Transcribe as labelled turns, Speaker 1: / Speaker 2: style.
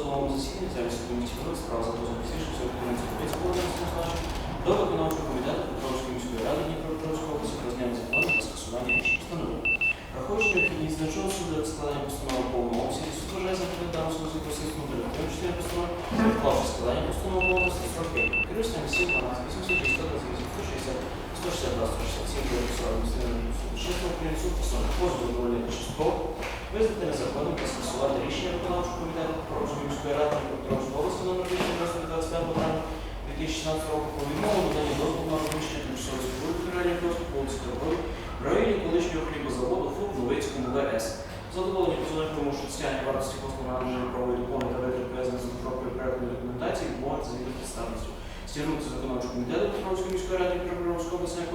Speaker 1: одного засідання замість комітетів справ за позов пізніше всього Володимира до виконавчого комітету Петровської міської ради Дніпропетровської області про зняття закону та скасування рішень постанови. Враховуючи необхідність значного суду як складання постанови в повному обсязі, суд вважає за коментаром суду просить мотивативним частини постанови, відклавши складання постанови в повному обсязі строк 5. Керуючись на місці 12, 800, 160, 162, 167, 140, 190, 6 України суд постановив позов задовольнити частково, визнати незаконним та скасувати рішення виконавчого комітету Петровської міської ради Дніпропетровської області номер 225 травня 2016 року про відмову надані дозволу на розміщення тимчасової споруди федеральної просто по вулиці Торговій в районі колишнього хлібозаводу ФУП Новицькому ВС. Задоволення позовних вимог стягнення вартості послуг на надлежної правової допомоги та витрат пов'язаних з розробкою проектної документації відмовити за її представництю. Стягнути з комітету Петровської міської ради Дніпропетровської області на